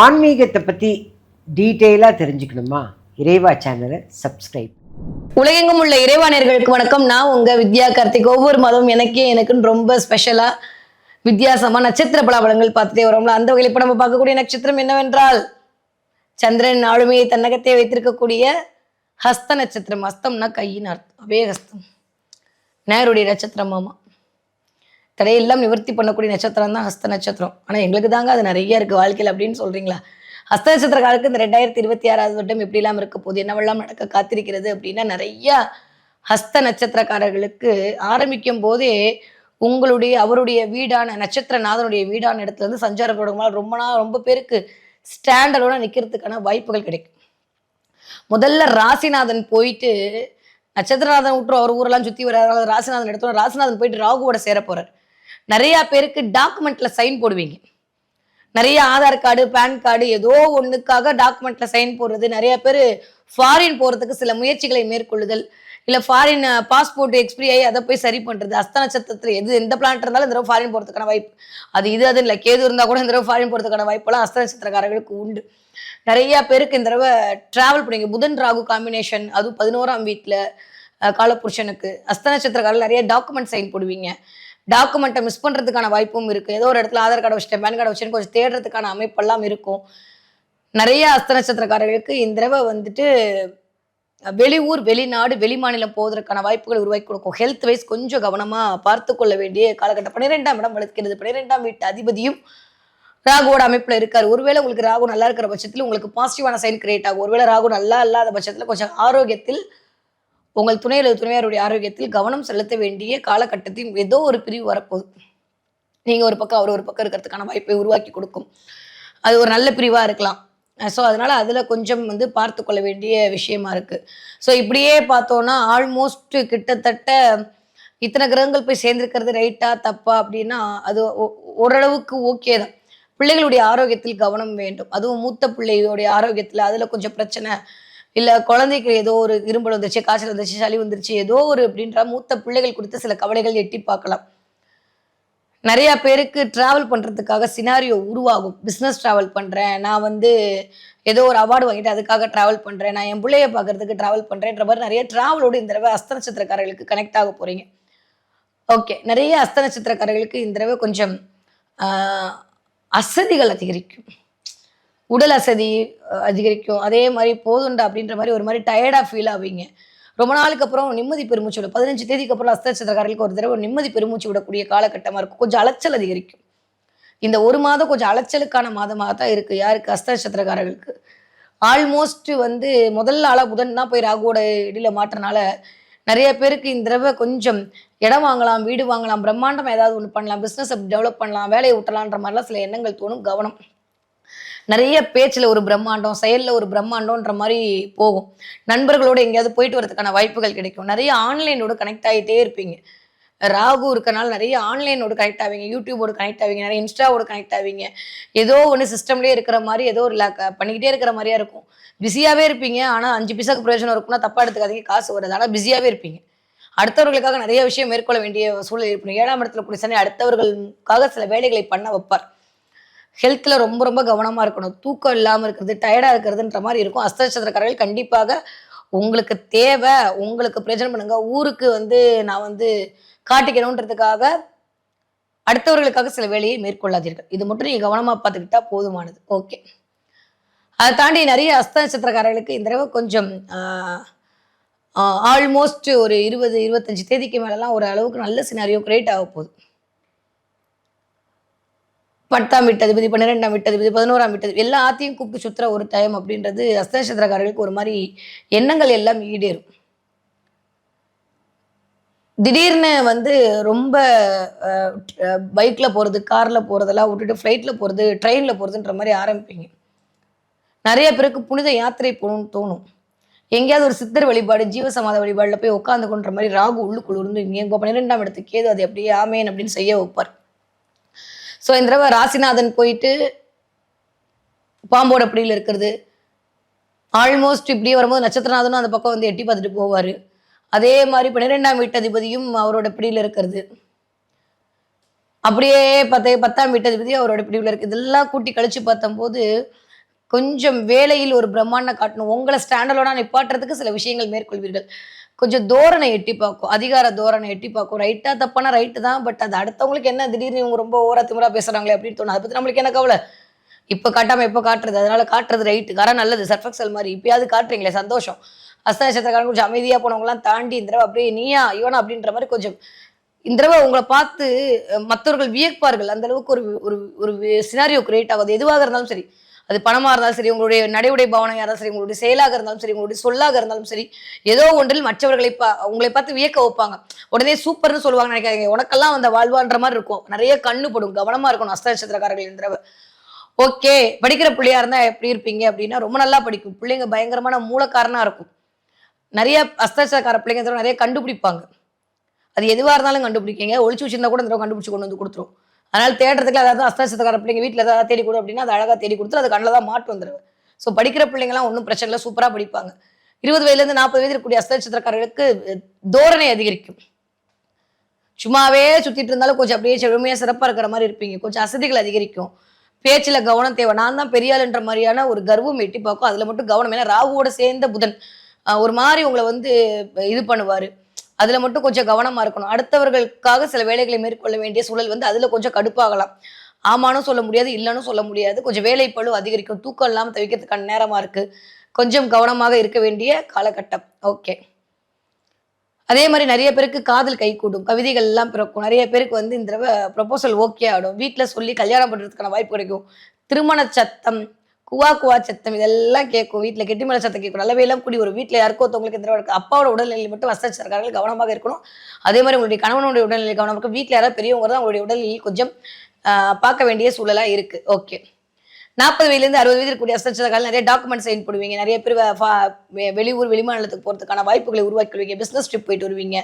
ஆன்மீகத்தை பற்றி டீட்டெயிலாக தெரிஞ்சுக்கணுமா? இறைவா சேனலை சப்ஸ்கிரைப். உலகெங்கும் உள்ள இறைவானியர்களுக்கு வணக்கம். நான் உங்கள் வித்யா கார்த்திக். ஒவ்வொரு மாதமும் எனக்கே எனக்குன்னு ரொம்ப ஸ்பெஷலாக வித்தியாசமாக நட்சத்திர பலாபலங்கள் பார்த்துட்டே வரோம்ல. அந்த வகையில் இப்போ நம்ம பார்க்கக்கூடிய நட்சத்திரம் என்னவென்றால் சந்திரன் ஆளுமையை தன்னகத்தை வைத்திருக்கக்கூடிய ஹஸ்த நட்சத்திரம். ஹஸ்தம்னா கையின் அர்த்தம். அபே ஹஸ்தம். நேருடைய நட்சத்திரம் ஆமாம் தடையெல்லாம் நிவர்த்தி பண்ணக்கூடிய நட்சத்திரம் தான் ஹஸ்த நட்சத்திரம். ஆனால் எங்களுக்கு தாங்க அது நிறைய இருக்குது வாழ்க்கையில் அப்படின்னு சொல்கிறீங்களா ஹஸ்த நட்சத்திரக்காரருக்கு இந்த ரெண்டாயிரத்தி இருபத்தி ஆறாவது வருடம் எப்படிலாம் இருக்க போகுது? என்னவெல்லாம் நடக்க காத்திருக்கிறது அப்படின்னா நிறைய ஹஸ்த நட்சத்திரக்காரர்களுக்கு ஆரம்பிக்கும் போதே உங்களுடைய அவருடைய வீடான நட்சத்திரநாதனுடைய வீடான இடத்துல இருந்து சஞ்சாரம் தொடங்கும்போது ரொம்ப நாள் ரொம்ப பேருக்கு ஸ்டாண்டர்டோட நிற்கிறதுக்கான வாய்ப்புகள் கிடைக்கும். முதல்ல ராசிநாதன் போயிட்டு நட்சத்திரநாதன் விட்டு அவர் ஊரெல்லாம் சுற்றி வர்றாரு. ராசிநாதன் எடுத்தோம் ராசிநாதன் போயிட்டு ராகுவோட சேர போறார் நிறைய பேருக்கு டாக்குமெண்ட்ல சைன் போடுவீங்க. நிறைய ஆதார் கார்டு பேன் கார்டு ஏதோ ஒண்ணுக்காக டாக்குமெண்ட்ல சைன் போடுறது. நிறைய பேர் ஃபாரின் போறதுக்கு சில முயற்சிகளை மேற்கொள்ளுதல். இல்ல ஃபாரின் பாஸ்போர்ட் எக்ஸ்பிரி ஆகி அதை போய் சரி பண்றது. அஸ்த நட்சத்திரத்துல எது எந்த பிளான் இருந்தாலும் இந்த தடவை ஃபாரின் போறதுக்கான வாய்ப்பு. அது இது அது இல்லை கேது இருந்தா கூட இந்த தடவை ஃபாரின் போறதுக்கான வாய்ப்பெல்லாம் அஸ்த நட்சத்திரக்காரர்களுக்கு உண்டு. நிறைய பேருக்கு இந்த தடவை டிராவல் பண்ணுவீங்க புதன் ராகு காம்பினேஷன் அதுவும் பதினோராம் வீட்டில் காலபுருஷனுக்கு. அஸ்த நட்சத்திரக்காரர்கள் நிறைய டாக்குமெண்ட் சைன் போடுவீங்க. டாக்குமெண்ட்டை மிஸ் பண்ணுறதுக்கான வாய்ப்பும் இருக்குது ஏதோ ஒரு இடத்துல ஆதார் கார்டு வச்சுட்டேன் பேன் கார்டு வச்சுட்டு கொஞ்சம் தேடுறதுக்கான அமைப்பெல்லாம் இருக்கும். நிறைய அஸ்த நட்சத்திரக்காரர்களுக்கு இந்த தடவை வந்துட்டு வெளியூர் வெளிநாடு வெளிமாநிலம் போவதற்கான வாய்ப்புகள் உருவாக்கி கொடுக்கும். ஹெல்த் வைஸ் கொஞ்சம் கவனமாக பார்த்து கொள்ள வேண்டிய காலகட்டம். பன்னிரெண்டாம் இடம் வளர்க்கிறது. பன்னிரெண்டாம் வீட்டு அதிபதியும் ராகுவோட அமைப்பில் இருக்கார். ஒருவேளை உங்களுக்கு ராகு நல்லா இருக்கிற பட்சத்தில் உங்களுக்கு பாசிட்டிவான சைன் கிரியேட் ஆகும். ஒருவேளை ராகு நல்லா இல்லாத பட்சத்தில் கொஞ்சம் ஆரோக்கியத்தில் உங்கள் துணை அல்லது துணையாருடைய ஆரோக்கியத்தில் கவனம் செலுத்த வேண்டிய காலகட்டத்தில் ஏதோ ஒரு பிரிவு வரப்போகுது நீங்கள் ஒரு பக்கம் அவர் ஒரு பக்கம் இருக்கிறதுக்கான வாய்ப்பை உருவாக்கி கொடுக்கும். அது ஒரு நல்ல பிரிவாக இருக்கலாம். ஸோ அதனால் அதில் கொஞ்சம் வந்து பார்த்து கொள்ள வேண்டிய விஷயமா இருக்குது ஸோ இப்படியே பார்த்தோன்னா ஆல்மோஸ்ட் கிட்டத்தட்ட இத்தனை கிரகங்கள் போய் சேர்ந்திருக்கிறது ரைட்டா தப்பா அப்படின்னா அது ஓரளவுக்கு ஓகே தான். பிள்ளைகளுடைய ஆரோக்கியத்தில் கவனம் வேண்டும். அதுவும் மூத்த பிள்ளையுடைய ஆரோக்கியத்தில் அதில் கொஞ்சம் பிரச்சனை இல்ல குழந்தைக்கு ஏதோ ஒரு இரும்பல் வந்துருச்சு காய்ச்சல் வந்துருச்சு சளி வந்துருச்சு ஏதோ ஒரு அப்படின்ற மூத்த பிள்ளைகள் குறித்து சில கவலைகள் எட்டி பார்க்கலாம். நிறைய பேருக்கு டிராவல் பண்றதுக்காக சினாரியோ உருவாகும். பிஸ்னஸ் டிராவல் பண்றேன் நான் வந்து ஏதோ ஒரு அவார்டு வாங்கிட்டு அதுக்காக டிராவல் பண்றேன் நான் என் பிள்ளைய பார்க்குறதுக்கு டிராவல் பண்றேன்ற மாதிரி நிறைய டிராவலோடு இந்த தடவை அஸ்த நட்சத்திரக்காரர்களுக்கு கனெக்ட் ஆக போறீங்க. ஓகே நிறைய அஸ்த நட்சத்திரக்காரர்களுக்கு இந்த தடவை கொஞ்சம் அசதிகள் அதிகரிக்கும். உடல் அசதி அதிகரிக்கும். அதே மாதிரி போதுண்டா அப்படின்ற மாதிரி ஒரு மாதிரி டயர்டாக ஃபீல் ஆவீங்க. ரொம்ப நாளுக்கு அப்புறம் நிம்மதி பெருமூச்சு விடும். பதினஞ்சு தேதிக்கு அப்புறம் அஸ்தச்சத்திரக்காரர்களுக்கு ஒரு தடவை நிம்மதி பெருமூச்சு விடக்கூடிய காலகட்டமாக இருக்கும். கொஞ்சம் அலைச்சல் அதிகரிக்கும். இந்த ஒரு மாதம் கொஞ்சம் அலைச்சலுக்கான மாதமாக தான் இருக்குது யாருக்கு அஸ்தச்சத்திரக்காரர்களுக்கு ஆல்மோஸ்ட் வந்து முதல்ல ஆளாக புதன் தான் போய் ராகுவோட இடியில் மாற்றனால நிறைய பேருக்கு இந்த தடவை கொஞ்சம் இடம் வாங்கலாம் வீடு வாங்கலாம் பிரம்மாண்டம் ஏதாவது ஒன்று பண்ணலாம் பிஸ்னஸ் டெவலப் பண்ணலாம் வேலையை விட்டலான்ற மாதிரிலாம் சில எண்ணங்கள் தோணும். கவனம். நிறைய பேச்சில் ஒரு பிரம்மாண்டம் செயலில் ஒரு பிரம்மாண்டம்ன்ற மாதிரி போகும். நண்பர்களோட எங்கேயாவது போயிட்டு வரதுக்கான வாய்ப்புகள் கிடைக்கும். நிறைய ஆன்லைனோட கனெக்ட் ஆகிட்டே இருப்பீங்க. ராகு இருக்கனால நிறைய ஆன்லைனோட கனெக்ட் ஆவீங்க. யூடியூபோட கனெக்ட் ஆவீங்க. நிறைய இன்ஸ்டாவோட கனெக்ட் ஆவீங்க. ஏதோ ஒன்று சிஸ்டம்லேயே இருக்கிற மாதிரி ஏதோ ஒரு பண்ணிக்கிட்டே இருக்கிற மாதிரியா இருக்கும். பிஸியாகவே இருப்பீங்க. ஆனால் அஞ்சு பைசாக்கு பிரயோஜனம் இருக்கும்னா தப்பாக எடுத்துக்காதீங்க. காசு வருது. ஆனால் பிஸியாகவே இருப்பீங்க. அடுத்தவர்களுக்காக நிறைய விஷயம் மேற்கொள்ள வேண்டிய சூழல் இருப்பீங்க ஏழாம் இடத்துல கூடிய சனி அடுத்தவர்களுக்காக சில வேலைகளை பண்ண வைப்பார். ஹெல்த்தில் ரொம்ப ரொம்ப கவனமாக இருக்கணும். தூக்கம் இல்லாமல் இருக்கிறது டயர்டாக இருக்கிறதுன்ற மாதிரி இருக்கும். அஸ்த நட்சத்திரக்காரர்கள் கண்டிப்பாக உங்களுக்கு தேவை. உங்களுக்கு பிரச்சனை பண்ணுங்க. ஊருக்கு வந்து நான் வந்து காட்டிக்கணுன்றதுக்காக அடுத்தவர்களுக்காக சில வேலையை மேற்கொள்ளாதீர்கள். இது மட்டும் நீங்கள் கவனமாக பார்த்துக்கிட்டா போதுமானது. ஓகே அதை தாண்டி நிறைய அஸ்த நட்சத்திரக்காரர்களுக்கு இந்த தடவை கொஞ்சம் ஆல்மோஸ்ட் ஒரு இருபது இருபத்தஞ்சு தேதிக்கு மேலெலாம் ஒரு அளவுக்கு நல்ல சினாரியோ கிரியேட் ஆக போகுது. பத்தாம் வீட்டதிபதி பன்னிரெண்டாம் வீட்டதிபதி பதினோராம் வீட்டதிபதி எல்லாத்தையும் கூப்பிட்டு சுத்துற ஒரு டைம் அப்படின்றது அஸ்தநட்சத்திரக்காரர்களுக்கு ஒரு மாதிரி எண்ணங்கள் எல்லாம் ஈடேறும். திடீர்னு வந்து ரொம்ப பைக்ல போறது கார்ல போறதெல்லாம் விட்டுட்டு ஃப்ளைட்ல போறது ட்ரெயின்ல போறதுன்ற மாதிரி ஆரம்பிப்பீங்க. நிறைய பேருக்கு புனித யாத்திரை போகணும்னு தோணும். எங்கேயாவது ஒரு சித்தர் வழிபாடு ஜீவசமாத வழிபாடில் போய் உட்காந்து கொண்ட மாதிரி ராகு உள்ளுக்குள் இருந்து இங்கே பன்னிரெண்டாம் இடத்துக்கு கேது அது அப்படியே ஆமேன் அப்படின்னு செய்ய வைப்பார். ஸோ இந்த தடவை ராசிநாதன் போயிட்டு பாம்போட பிடியில் இருக்கிறது. ஆல்மோஸ்ட் இப்படியே வரும்போது நட்சத்திரநாதனும் அந்த பக்கம் வந்து எட்டி பார்த்துட்டு போவார். அதே மாதிரி பன்னிரெண்டாம் வீட்டதிபதியும் அவரோட பிடியில் இருக்கிறது. அப்படியே பத்து பத்தாம் வீட்டதிபதி அவரோட பிடிவில் இருக்கு. இதெல்லாம் கூட்டி கழிச்சு பார்த்தம்போது கொஞ்சம் வேலையில் ஒரு பிரம்மாண்டம் காட்டணும். உங்களை ஸ்டாண்டர்டோட நிப்பாட்டுறதுக்கு சில விஷயங்கள் மேற்கொள்வீர்கள். கொஞ்சம் தோரணை எட்டி பார்க்கும் அதிகார தோரணை எட்டி பார்க்கும். ரைட்டா தப்பானா ரைட்டு தான் பட் அது அடுத்தவங்களுக்கு என்ன திடீர்னு இவங்க ரொம்ப ஓரா திமிரா பேசுறாங்களே அப்படின்னு தோணும். அதை பத்தி நம்மளுக்கு என்ன கவலை? இப்ப காட்டாம எப்ப காட்டுறது? அதனால காட்டுறது ரைட்டு கரை நல்லது. சர்ஃபெக்சல் மாதிரி இப்பயாவது காட்டுறீங்களே சந்தோஷம். அஸ்த கொஞ்சம் அமைதியா போனவங்கலாம் தாண்டி இந்த தடவை அப்படியே நீயா இவனா அப்படின்ற மாதிரி கொஞ்சம் இந்த தடவை உங்களை பார்த்து மற்றவர்கள் வியப்பார்கள். அந்த அளவுக்கு ஒரு ஒரு ஒரு சினாரியோ கிரியேட் ஆகுது. எதுவாக இருந்தாலும் சரி. அது பணமா இருந்தாலும் சரி உங்களுடைய நடைமுறை பாவனையாக இருந்தாலும் சரி உங்களுடைய செயலாக இருந்தாலும் சரி உங்களுடைய சொல்லாக இருந்தாலும் சரி ஏதோ ஒன்றில் மற்றவர்களை பா உங்களை பார்த்து வியக்க வைப்பாங்க. உடனே சூப்பர்னு சொல்லுவாங்க நினைக்காதீங்க. உனக்கெல்லாம் அந்த வாழ்வான்ற மாதிரி இருக்கும். நிறைய கண்ணு படும். கவனமா இருக்கணும். அஸ்தநட்சத்திரக்காரர்கள் நட்சத்திரக்காரர்கள் ஓகே படிக்கிற பிள்ளையா இருந்தா எப்படி இருப்பீங்க அப்படின்னா ரொம்ப நல்லா படிக்கும். பிள்ளைங்க பயங்கரமான மூலக்காரனா இருக்கும். நிறைய அஸ்தாச்சாரக்கார பிள்ளைங்க தடவை நிறைய கண்டுபிடிப்பாங்க. அது எதுவாக இருந்தாலும் கண்டுபிடிக்கீங்க. ஒழிச்சு வச்சிருந்தா கூட இந்த தடவை கண்டுபிடிச்சு கொண்டு வந்து கொடுத்துரும். அதனால தேடுறதுக்கு அதாவது அஸ்தாச்சத்தக்கார பிள்ளைங்க வீட்டில் ஏதாவது தேடி கொடு அப்படின்னா அது அழகாக தேடி கொடுத்து அது கண்ணில் தான் மாட்டு வந்துடுவேன் ஸோ படிக்கிற பிள்ளைங்களாம் ஒன்றும் பிரச்சனை இல்லை. சூப்பராக படிப்பாங்க. இருபது வயதுலேருந்து நாற்பது வயது இருக்கக்கூடிய அஸ்தநட்சத்திரக்காரர்களுக்கு தோரணை அதிகரிக்கும். சும்மாவே சுற்றிட்டு இருந்தாலும் கொஞ்சம் அப்படியே செழுமையாக சிறப்பாக இருக்கிற மாதிரி இருப்பீங்க. கொஞ்சம் அசதிகள் அதிகரிக்கும். பேச்சில் கவனம் தேவை. நான் தான் பெரியாளுன்ற மாதிரியான ஒரு கர்வம் எட்டி பார்க்கும். அதில் மட்டும் கவனம். ஏன்னா ராகுவோட சேர்ந்த புதன் ஒரு மாதிரி உங்களை வந்து இது பண்ணுவார். அதுல மட்டும் கொஞ்சம் கவனமா இருக்கணும். அடுத்தவர்களுக்காக சில வேலைகளை மேற்கொள்ள வேண்டிய சூழல் வந்து அதுல கொஞ்சம் கடுப்பாகலாம். ஆமானும் சொல்ல முடியாது இல்லைன்னு சொல்ல முடியாது. கொஞ்சம் வேலை பழு அதிகரிக்கும். தூக்கம் இல்லாமல் தவிக்கிறதுக்கான நேரமா இருக்கு. கொஞ்சம் கவனமாக இருக்க வேண்டிய காலகட்டம். ஓகே. அதே மாதிரி நிறைய பேருக்கு காதல் கைகூடும் கவிதைகள் எல்லாம் பிறக்கும். நிறைய பேருக்கு வந்து இந்த தடவை ப்ரொபோசல் ஓகே ஆகிடும் வீட்டில் சொல்லி கல்யாணம் பண்ணுறதுக்கான வாய்ப்பு கிடைக்கும். திருமண சத்தம் குவா குவா சத்தம் இதெல்லாம் கேட்கும். வீட்டில் கெட்டி மலை சத்தம் கேட்கும். நல்லவே எல்லாம் கூடி ஒரு வீட்டில் யாருக்கோ ஒருத்தவங்களுக்கு இந்த தடவை இருக்கு அப்பாவோட உடல்நிலை மட்டும் வசதிச்சிருக்கார்கள் கவனமாக இருக்கணும். அதே மாதிரி உங்களுடைய கணவனுடைய உடல்நிலை கவனமாக இருக்கும் வீட்டில் யாராவது பெரியவங்க தான் உங்களுடைய உடல்நிலையில் கொஞ்சம் பார்க்க வேண்டிய சூழலாக இருக்குது ஓகே. நாற்பது வயதுலேருந்து அறுபது வயது இருக்கக்கூடிய அஸ்தச்சதக்கால நிறைய டாக்குமெண்ட் சைன் போடுவீங்க. நிறைய பேர் வெளியூர் வெளிமாநிலத்துக்கு போகிறதுக்கான வாய்ப்புகளை உருவாக்கி கொள்வீங்க பிஸ்னஸ் ட்ரிப் போயிட்டு வருவீங்க.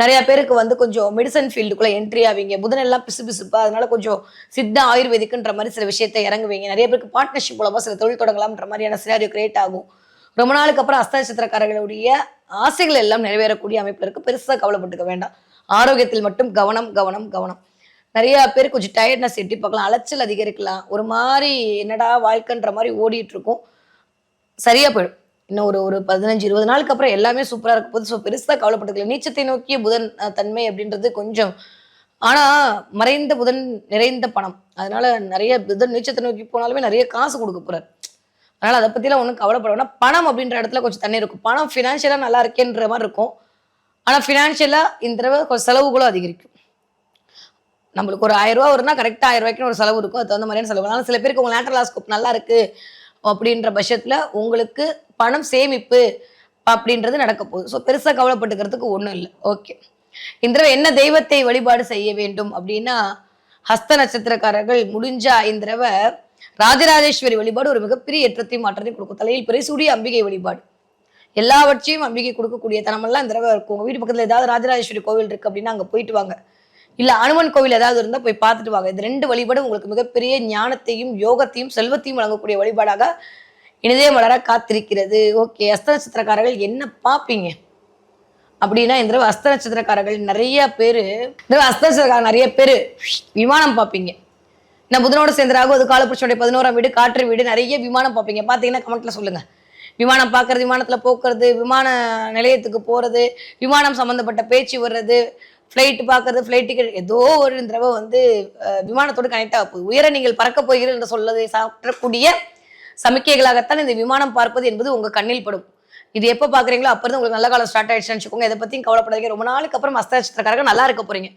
நிறைய பேருக்கு வந்து கொஞ்சம் மெடிசன் ஃபீல்டுக்குள்ளே என்ட்ரி ஆவீங்க. புதன் எல்லாம் பிசு பிசுப்பா அதனால கொஞ்சம் சித்த ஆயுர்வேதிக்குன்ற மாதிரி சில விஷயத்தை இறங்குவீங்க. நிறைய பேருக்கு பார்ட்னர்ஷிப் மூலமாக சில தொழில் தொடங்கலாம்ன்ற மாதிரியான சினாரியோ கிரியேட் ஆகும். ரொம்ப நாளுக்கு அப்புறம் அஸ்தநட்சத்திரக்காரர்களுடைய ஆசைகள் எல்லாம் நிறைவேறக்கூடிய அமைப்பில் இருக்கு. பெருசாக கவலைப்பட்டுக்க வேண்டாம். ஆரோக்கியத்தில் மட்டும் கவனம் கவனம் கவனம். நிறைய பேர் கொஞ்சம் டயர்ட்னஸ் எட்டி பார்க்கலாம் அலைச்சல் அதிகரிக்கலாம். ஒரு மாதிரி என்னடா வாழ்க்கைன்ற மாதிரி ஓடிட்டு இருக்கும் சரியா போயிடும். இன்னும் ஒரு ஒரு பதினஞ்சு இருபது நாளுக்கு அப்புறம் எல்லாமே சூப்பராக இருக்க போது ஸோ பெருசாக கவலைப்பட்டுக்கலாம் நீச்சத்தை நோக்கிய புதன் தன்மை அப்படின்றது கொஞ்சம். ஆனால் மறைந்த புதன் நிறைந்த பணம். அதனால நிறைய புதன் நீச்சத்தை நோக்கி போனாலுமே நிறைய காசு கொடுக்க போறாரு. அதனால் அதை பற்றிலாம் ஒன்றும் கவலைப்பட வேணாம். பணம் அப்படின்ற இடத்துல கொஞ்சம் தண்ணி இருக்கும். பணம் ஃபினான்ஷியலாக நல்லா இருக்கேன்ற மாதிரி இருக்கும். ஆனால் ஃபினான்ஷியலாக இந்த தடவை கொஞ்சம் செலவுகளும் அதிகரிக்கும். நம்மளுக்கு ஒரு ஆயிரம் ரூபா வரும்னா கரெக்டாக ஆயிரம் ரூபாய்க்குன்னு ஒரு செலவு இருக்கும். அது தகுந்த மாதிரியான செலவு. ஆனால் சில பேருக்கு உங்க லேட்டர் லாஸ்கோப் நல்லா இருக்கு அப்படின்ற பட்சத்தில் உங்களுக்கு பணம் சேமிப்பு அப்படின்றது நடக்க போகுது. ஸோ பெருசாக கவலைப்பட்டுக்கிறதுக்கு ஒன்றும் இல்லை. ஓகே இந்த தடவை என்ன தெய்வத்தை வழிபாடு செய்ய வேண்டும் அப்படின்னா ஹஸ்த நட்சத்திரக்காரர்கள் முடிஞ்சா இந்த தடவை ராஜராஜேஸ்வரி வழிபாடு ஒரு மிகப்பெரிய ஏற்றத்தையும் மாற்றத்தையும் கொடுக்கும். தலையில் பிறைசூடிய அம்பிகை வழிபாடு. எல்லாவற்றையும் அம்பிகை கொடுக்கக்கூடிய தனமெல்லாம் இந்த தடவை இருக்கும். உங்கள் வீட்டு பக்கத்தில் ஏதாவது ராஜராஜேஸ்வரி கோவில் இருக்குது அப்படின்னா அங்கே போயிட்டு வாங்க. இல்ல அனுமன் கோவில் ஏதாவது இருந்தா போய் பார்த்துட்டு வாங்க. இது ரெண்டு வழிபாடும் உங்களுக்கு மிகப்பெரிய ஞானத்தையும் யோகத்தையும் செல்வத்தையும் வழங்கக்கூடிய வழிபாடாக இனிதே மலர காத்திருக்கிறது. ஓகே அஸ்த நட்சத்திரக்காரர்கள் என்ன பார்ப்பீங்க? அப்படின்னா இந்த தடவை அஸ்த நட்சத்திரக்காரர்கள் நிறைய பேரு இந்த தடவை அஸ்த நட்சத்திரக்காரர் நிறைய பேர் விமானம் பார்ப்பீங்க. நான் புதனோட சேர்ந்தராக அது காலப்புருஷனுடைய பதினோராம் வீடு காற்று வீடு நிறைய விமானம் பார்ப்பீங்க. பார்த்தீங்கன்னா கமெண்ட்ல சொல்லுங்க. விமானம் பார்க்கறது விமானத்துல போக்குறது விமான நிலையத்துக்கு போறது விமானம் சம்பந்தப்பட்ட பேச்சு வர்றது ஃப்ளைட் பார்க்கறது ஃப்ளைட் டிக்கெட் ஏதோ ஒரு தடவை வந்து விமானத்தோடு கனெக்ட் ஆக போகுது. உயர நீங்கள் பறக்க போகிறீர்கள் என்று சொல்லதை சாப்பிடக்கூடிய சமிக்கைகளாகத்தான் இந்த விமானம் பார்ப்பது என்பது உங்கள் கண்ணில் படும். இது எப்போ பார்க்குறீங்களோ அப்போ இருந்து உங்களுக்கு நல்ல காலம் ஸ்டார்ட் ஆயிடுச்சுன்னு வச்சுக்கோங்க. இதை பற்றியும் கவலைப்படாதீங்க. ரொம்ப நாளுக்கு அப்புறம் அஸ்த நட்சத்திரக்காரங்க நல்லா இருக்க போகிறீங்க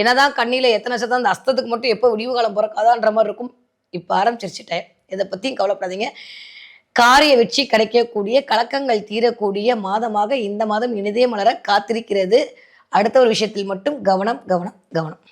என்னதான் கண்ணியில் எத்தனை நட்சத்திரம் அந்த அஸ்தத்துக்கு மட்டும் எப்போ விடிவு காலம் பிறக்காதான்ற மாதிரி இருக்கும். இப்போ ஆரம்பிச்சிருச்சுட்டேன். இதை பற்றியும் கவலைப்படாதீங்க. காரிய வெற்றி கிடைக்கக்கூடிய கலக்கங்கள் தீரக்கூடிய மாதமாக இந்த மாதம் இனிதே மலர காத்திருக்கிறது. அடுத்த ஒரு விஷயத்தில் மட்டும் கவனம் கவனம் கவனம்.